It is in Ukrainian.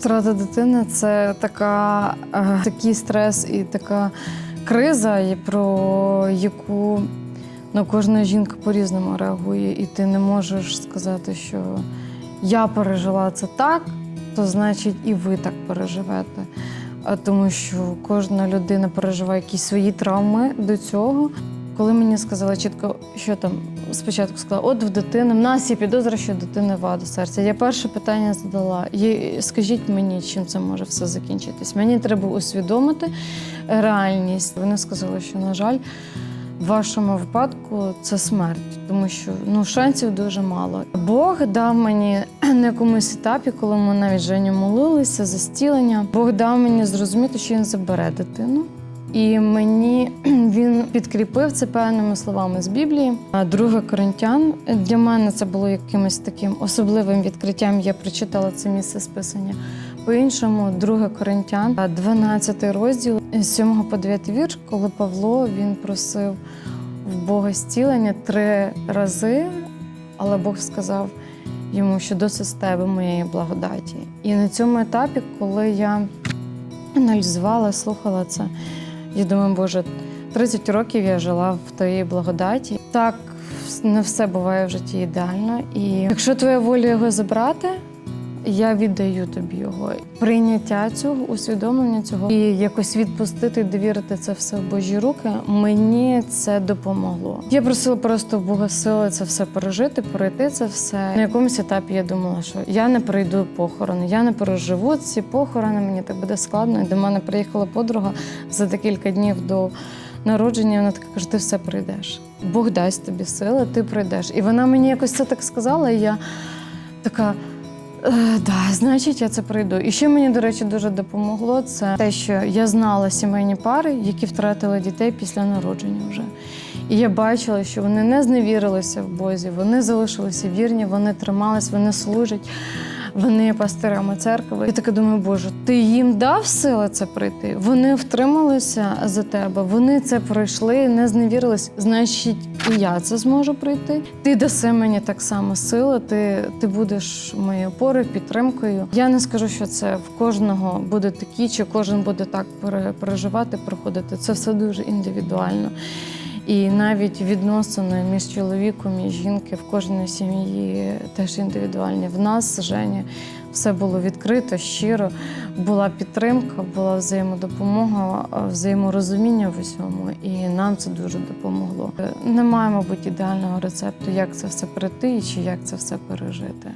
Втрата дитини це така, е, такий стрес і така криза, про яку ну, кожна жінка по-різному реагує, і ти не можеш сказати, що я пережила це так, то значить і ви так переживете. Тому що кожна людина переживає якісь свої травми до цього. Коли мені сказали чітко, що там спочатку сказала, от в дитини, в нас є підозра, що дитини вада серця. Я перше питання задала: «Є- скажіть мені, чим це може все закінчитись? Мені треба усвідомити реальність. Вони сказали, що, на жаль, в вашому випадку це смерть, тому що ну шансів дуже мало. Бог дав мені на якомусь етапі, коли ми навіть Женю молилися за зцілення. Бог дав мені зрозуміти, що він забере дитину. І мені підкріпив це певними словами з Біблії. А друге Коринтян для мене це було якимось таким особливим відкриттям. Я прочитала це місце списання. По-іншому, друге Коринтян, 12 розділ з 7 по 9 вірш, коли Павло він просив в Бога зцілення три рази, але Бог сказав йому, що досить з тебе моєї благодаті. І на цьому етапі, коли я аналізувала, слухала це, я думаю, Боже, 30 років я жила в твоїй благодаті. Так не все буває в житті ідеально. І якщо твоя воля його забрати, я віддаю тобі його. Прийняття цього, усвідомлення цього і якось відпустити, довірити це все в Божі руки. Мені це допомогло. Я просила просто Бога сили це все пережити, пройти це все. На якомусь етапі я думала, що я не пройду похорони, я не переживу ці похорони. Мені так буде складно. І до мене приїхала подруга за декілька днів до. Народження вона така каже: ти все пройдеш. Бог дасть тобі сили, ти пройдеш. І вона мені якось це так сказала, і я така. Е, да, значить, я це пройду. І ще мені, до речі, дуже допомогло це те, що я знала сімейні пари, які втратили дітей після народження вже. І я бачила, що вони не зневірилися в Бозі, вони залишилися вірні, вони тримались, вони служать, вони є пастирами церкви. Я така думаю, Боже, ти їм дав сили це пройти? Вони втрималися за тебе, вони це пройшли, не зневірились. Значить, і я це зможу пройти. Ти даси мені так само сили, ти, ти будеш моєю опорою, підтримкою. Я не скажу, що це в кожного буде такі, чи кожен буде так пере- переживати, проходити. Це все дуже індивідуально. І навіть відносини між чоловіком і жінки в кожній сім'ї теж індивідуальні. В нас, Жені, все було відкрито, щиро, була підтримка, була взаємодопомога, взаєморозуміння в усьому, і нам це дуже допомогло. Немає, мабуть, ідеального рецепту, як це все пройти і чи як це все пережити.